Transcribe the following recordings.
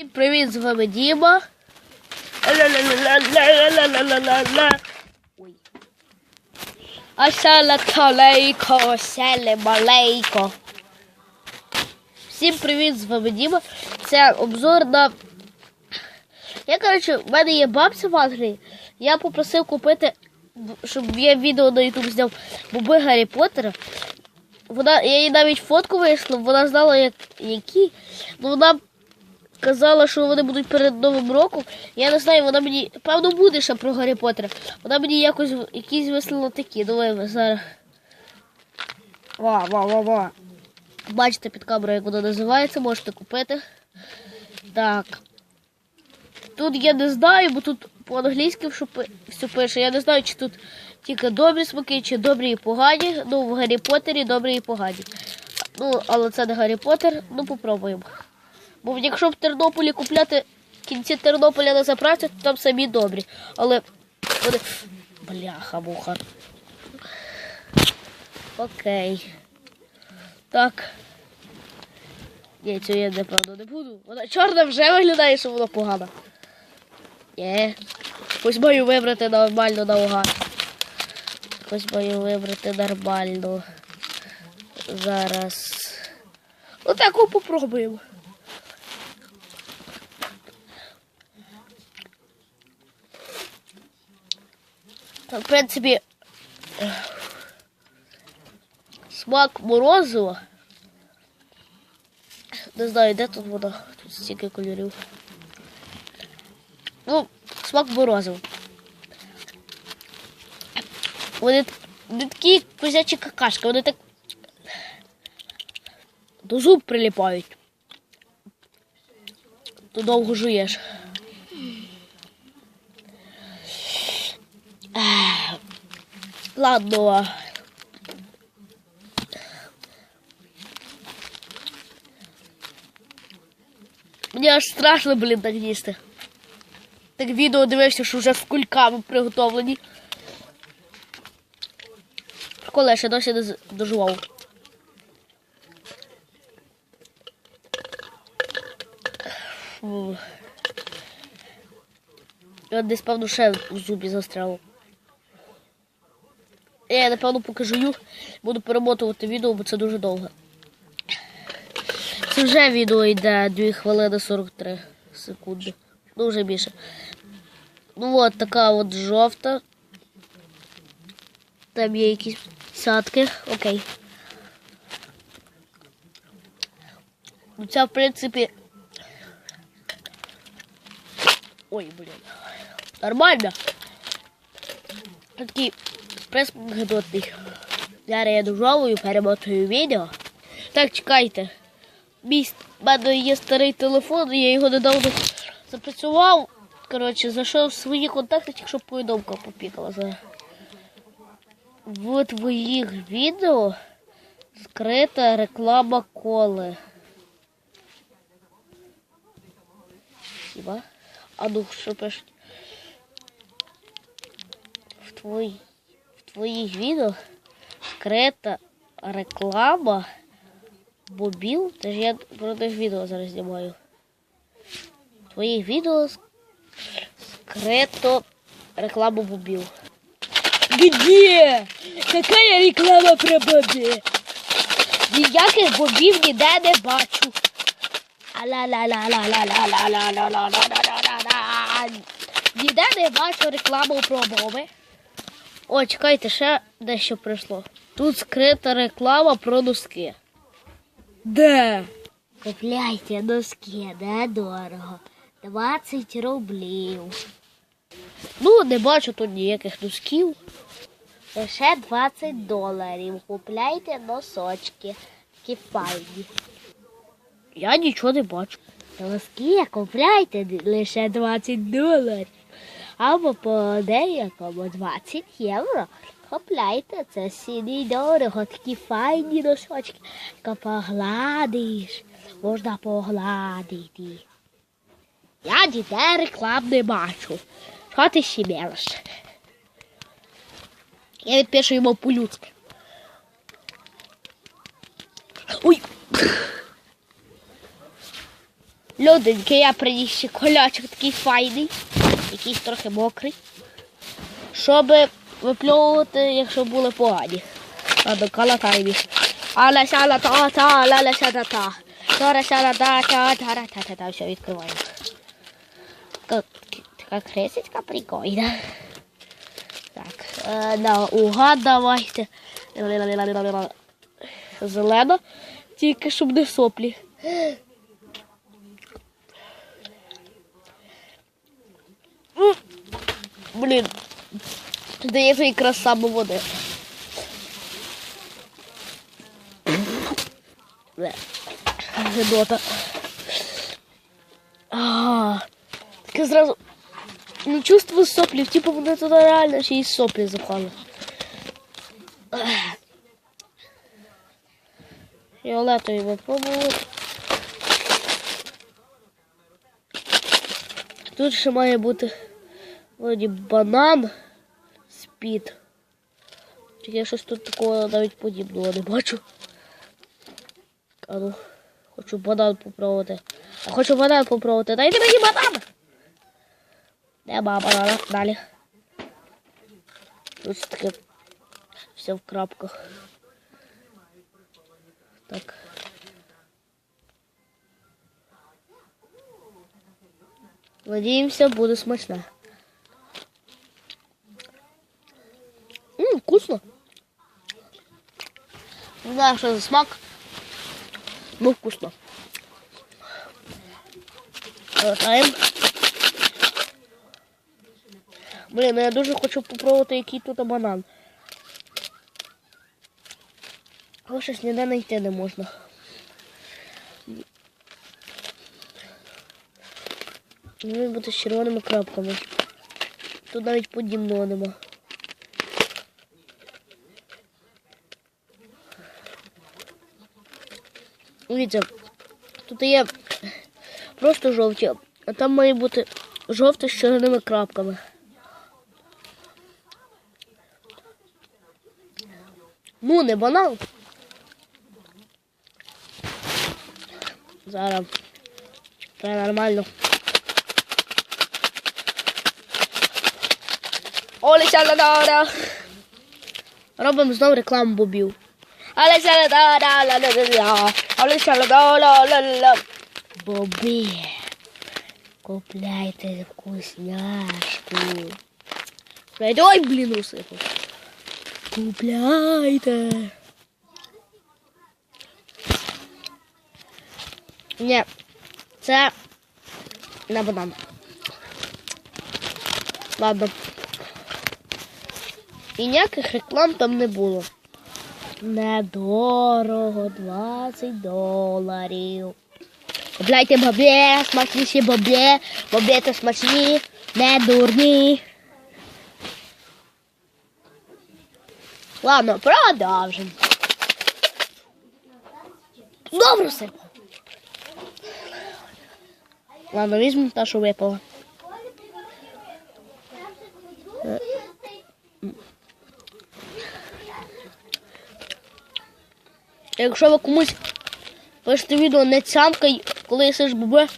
Всім привіт, з вами Діма. Ой. Асалаталейко, малейко. Всім привіт, з вами Діма. Це обзор на... Я, коротше, в мене є бабця в Англії. Я попросив купити, щоб я відео на YouTube зняв Буби Гаррі Поттера. Вона, я їй навіть фотку вийшла, вона знала, як, які. Ну, вона казала, що вони будуть перед Новим роком. Я не знаю, вона мені, певно, буде ще про Гаррі Поттера. Вона мені якось якісь вислала такі. Давай ми зараз. Ва, ва, ва, ва. Бачите під камерою, як вона називається, можете купити. Так. Тут я не знаю, бо тут по-англійськи все все пише. Я не знаю, чи тут тільки добрі смаки, чи добрі і погані. Ну, в Гаррі Поттері добрі і погані. Ну, але це не Гаррі Поттер, ну попробуємо. Бо якщо в Тернополі купляти в кінці Тернополя на заправці, то там самі добрі. Але вони. Бляха, муха. Окей. Так. Ні, цю я напевно не буду. Вона чорна вже виглядає, що вона погана. Ні. Ось маю вибрати нормально наугад. Ось маю вибрати нормально. Зараз. Ну таку попробуємо. В принципі, смак морозива. Не знаю, де тут вода. Тут стільки кольорів. Ну, смак морозива. Вони, вони такі козячі какашки, вони так до зуб приліпають. То довго жуєш. Ладно. Мені аж страшно, блін, так їсти. Так відео дивишся, що вже з кульками приготовлені. Прикол, я ще досі не дожував. Я десь, певно, ще в зубі застряв. Я, напевно, поки жую, буду перемотувати відео, бо це дуже довго. Це вже відео йде 2 хвилини 43 секунди. Ну, вже більше. Ну от така от жовта. Там є якісь садки. Окей. Ну ця, в принципі. Ой, блін. Нормально. Такий пресмак гидотний. Зараз я дожовую, перемотую відео. Так, чекайте. Мій мене є старий телефон, я його недавно запрацював. Коротше, зайшов в свої контакти, якщо повідомка попікала. За... В твоїх відео скрита реклама коли. А ну, що пишуть? В, твої твоїх відео скрита реклама бобів. Тож я про те відео зараз знімаю. Твоїх відео скрито реклама бобів. Где? Какая реклама про бобі? Ніяких бобів ніде не бачу. Ніде не бачу рекламу про боби. О, чекайте, ще дещо прийшло. Тут скрита реклама про носки. Де? Купляйте носки, недорого. 20 рублів. Ну, не бачу тут ніяких носків. Лише 20 доларів. Купляйте носочки. Такі файні. Я нічого не бачу. Носки купляйте лише 20 доларів. Або по деякому 20 євро. Купляйте, це сіний дорого, такі файні носочки. Погладиш, можна погладити. Я ніде реклам не бачу. Що ти ще мелиш? Я відпишу йому по-людськи. Ой! Люденьки, я приніс ще колячок такий файний, якийсь трохи мокрий. Щоб випльовувати, якщо були погані. Ладно, калатай їх. Але сяла та та, але сяла та. Тора сяла та та та та та та та все відкриваємо. Така, кресечка прикольна. Так, е, на угад давайте. Зелена, тільки щоб не соплі. Блін, здається, якраз саме води. Бле. Гидота. А, таке зразу не чувствую соплів, типу вони туди реально ще й соплі запали. Фіолетові випробували. Тут ще має бути вроді банан спід. Я щось тут такого навіть подібного не бачу. А ну, хочу банан попробувати. Я хочу банан попробувати. Дайте мені банан! Нема банана. Далі. Тут таке все в крапках. Так. Надіємося, буде смачне. Ммм, вкусно. Не знаю, що за смак. Ну, вкусно. Латаємо. Блін, ну я дуже хочу попробувати, який тут банан. Але щось ніде знайти не можна. Він буде з червоними крапками. Тут навіть подібного нема. Дивіться, тут є просто жовті, а там має бути жовте з червоними крапками. Ну, не банан. Зараз. Це нормально. Олі Саладара. Робимо знову рекламу бобів. Олі Саладара, Боби. Купляйте вкусняшку. Ой, блін, усипав. Купляйте. Ні, це на банан. Ладно. І ніяких реклам там не було. Недорого 20 доларів. Купляйте бабле, смачніші бабле, бабле то смачні, не дурні. Ладно, продовжимо. Добре все. Ладно, візьмемо та, що випала. Якщо ви комусь пишете відео не цямкай, коли їсиш бобе,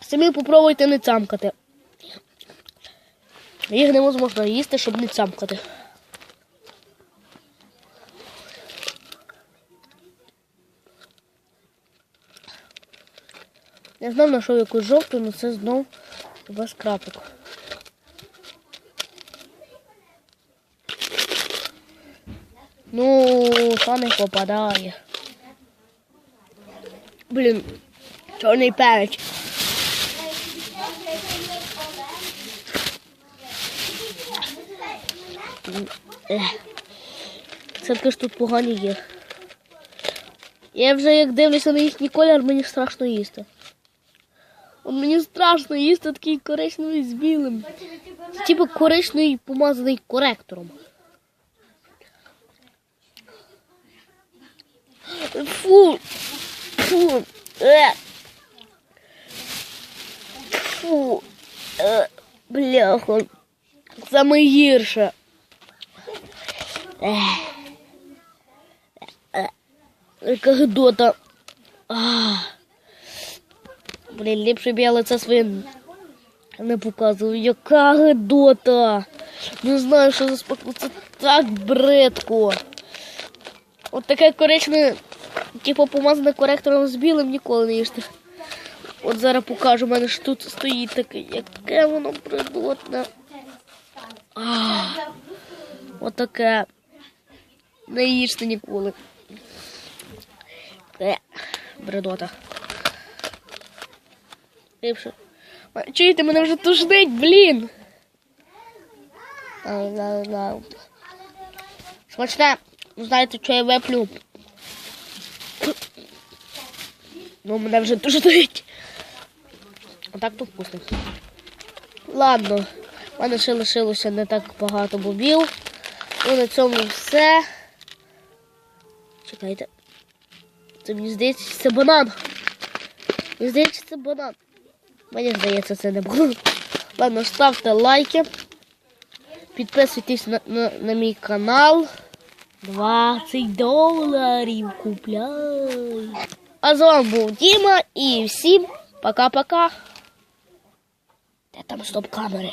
самі попробуйте не цямкати. Їх невозможно їсти, щоб не цямкати. Я знав знайшов якусь жовту, але це знов без крапок. Ну, не попадає. Блін, чорний перець. Все-таки ж тут погані є. Я вже як дивлюся на їхній колір, мені страшно їсти. Мені страшно їсти такий коричневий з білим. Типу коричневий помазаний коректором. Фу. Фу. Е. Фу. Е. Бляха. Саме гірше. Е. Яка гидота. А. Блін, ліпше б я лице своє не показую. Яка гидота. Не знаю, що за спеку. Це так бридко. От таке коричневе, типу помазане коректором з білим ніколи не їсти. От зараз покажу, у мене ж тут стоїть таке, яке воно бридотне. Ах, Отаке. Не їжте ніколи. Е, бредота. Чуєте, мене вже тужнить, блін. Смачне. Ну, Знаєте, що я виплю? Ну, мене вже дуже тужнить. А так то вкусно. Ладно, в мене ще лишилося не так багато бобів. Ну, на цьому все. Чекайте. Це мені здається, це банан. Мені здається, це банан. Мені здається, це не банан. Ладно, ставте лайки. Підписуйтесь на, на, на мій канал. 20 доларів купляй. А з вами був Діма і всім пока-пока. Де там стоп камери?